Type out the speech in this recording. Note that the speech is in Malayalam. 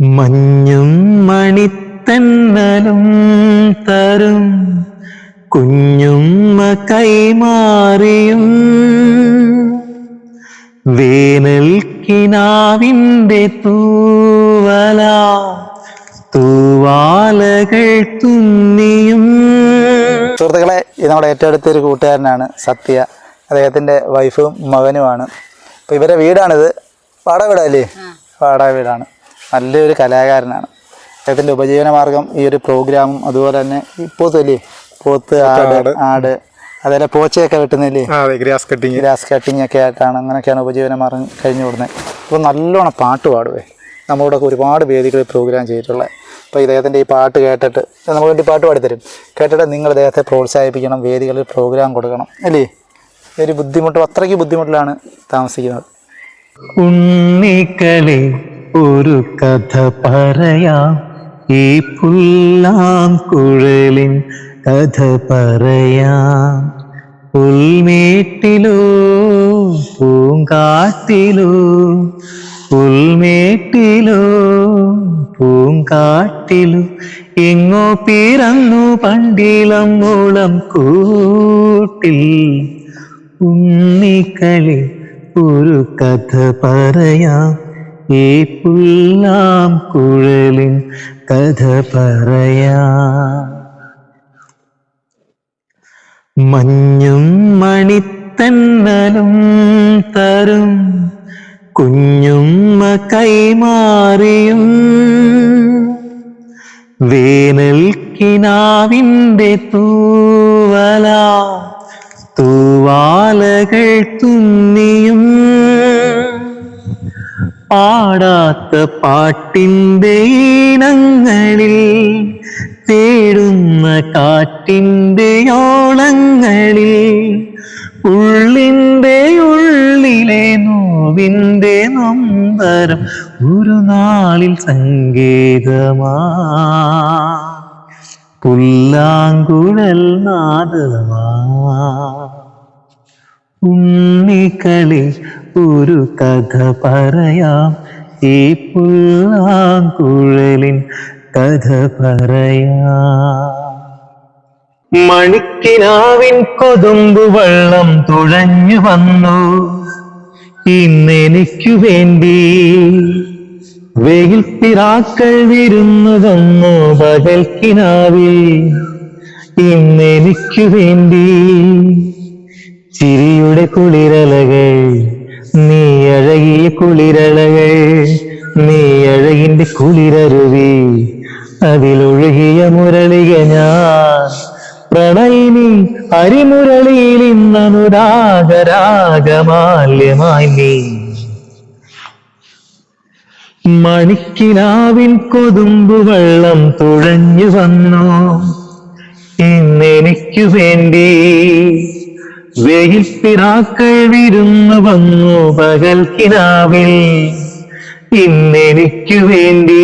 മഞ്ഞും മണിത്തന്നലും തരും. കുഞ്ഞുമ്മ കൈമാറിയും. വേനൽ കിനാവിന്റെ തൂവല തൂവാലകൾ തുന്നിയും. സുഹൃത്തുക്കളെ നമ്മുടെ ഏറ്റവും അടുത്തൊരു കൂട്ടുകാരനാണ് സത്യ. അദ്ദേഹത്തിന്റെ വൈഫും മകനുമാണ്. അപ്പോൾ ഇവരെ വീടാണിത്. വാടക വീടല്ലേ? വാടക വീടാണ്. നല്ലൊരു കലാകാരനാണ്. അദ്ദേഹത്തിന്റെ ഉപജീവന മാർഗം ഈ ഒരു പ്രോഗ്രാമും അതുപോലെ തന്നെ ഈ പോത്തല്ലേ? പോത്ത് ആട് ആട്. അതേപോലെ പോച്ചയൊക്കെ വെട്ടുന്നില്ലേ? അതെ ഗ്രാസ് കട്ടിങ്. ഗ്രാസ് കട്ടിങ് ഒക്കെ ആയിട്ടാണ് അങ്ങനെയൊക്കെയാണ് ഉപജീവന മാർഗം കഴിഞ്ഞു കൊടുക്കുന്നത് അപ്പോൾ നല്ലോണം പാട്ട് പാടുവേ. നമ്മളോടൊക്കെ ഒരുപാട് വേദികളിൽ പ്രോഗ്രാം ചെയ്തിട്ടുള്ളത് അപ്പോൾ ഇദ്ദേഹത്തിന്റെ ഈ പാട്ട് കേട്ടിട്ട് നമുക്ക് വേണ്ടി പാട്ട് പാടിത്തരും. കേട്ടിട്ട് നിങ്ങൾ ഇദ്ദേഹത്തെ പ്രോത്സാഹിപ്പിക്കണം വേദികളിൽ പ്രോഗ്രാം കൊടുക്കണം അല്ലേ? ഒരു ബുദ്ധിമുട്ട് അത്രയ്ക്ക് ബുദ്ധിമുട്ടിലാണ് താമസിക്കുന്നത്. ഉണ്ണിക്കളെ ഒരു കഥ പറയാം. ഈ പുല്ലാം കുഴലിൻ കഥ പറയാം. പുൽമേട്ടിലോ പൂങ്കാട്ടിലോ പുൽമേട്ടിലോ പൂങ്കാട്ടിലോ എങ്ങോ പിറന്നു പണ്ടിളം മൂളം കൂട്ടിൽ. ഉണ്ണിക്കളി ഒരു കഥ പറയാം. ഈ പുല്ലാം കുഴലിൻ കഥ പറയാ. മഞ്ഞും മണിത്തന്നലും തരും കുഞ്ഞുമ്മ കൈമാറിയും. വേനൽ കിനാവിന്റെ തൂവല തൂവാലകൾ തുന്നിയും. പാടാത്ത പാട്ടിന്റെ ഈണങ്ങളിൽ തേടുന്ന കാറ്റിന്റെ ഓളങ്ങളിൽ ഉള്ളിന്റെ ഉള്ളിലെ നോവിന്റെ നൊമ്പരം ഒരു നാളിൽ സംഗീതമാ പുല്ലാങ്കുഴൽ നാദമാ. ഉണ്ണിക്കളി ഒരു കഥ പറയാം. ഈ പുല്ലാങ്കുഴലിൻ കഥ പറയാം. മണിക്കിനാവിൻ കൊതുമ്പ് വെള്ളം തുഴഞ്ഞു വന്നു. ഇന്നെനിക്കു വേണ്ടി വെയിൽ പിറാക്കൾ വിരുന്നതൊന്നു പകൽക്കിനാവിൽ ഇന്നെനിക്കു വേണ്ടി ചിരിയുടെ കുളിരലകൾ നീ അഴകിയ കുളിരളകൾ നീ അഴകിന്റെ കുളിരരുവി അതിലൊഴുകിയ മുരളിക ഞാൻ. പ്രണയിനി അരിമുരളിയിൽ ഇന്നനുരാഗരാഗമാല്യമായി നീ. മണിക്കിനാവിൻ കൊതുമ്പു വെള്ളം തുഴഞ്ഞു വന്നു. ഇന്നെനിക്കു വേണ്ടി വെയിൽ പിറാക്കൾ വിരുന്നു. വന്നു പകൽ കിനാവിൽ ഇന്നെനിക്കു വേണ്ടി.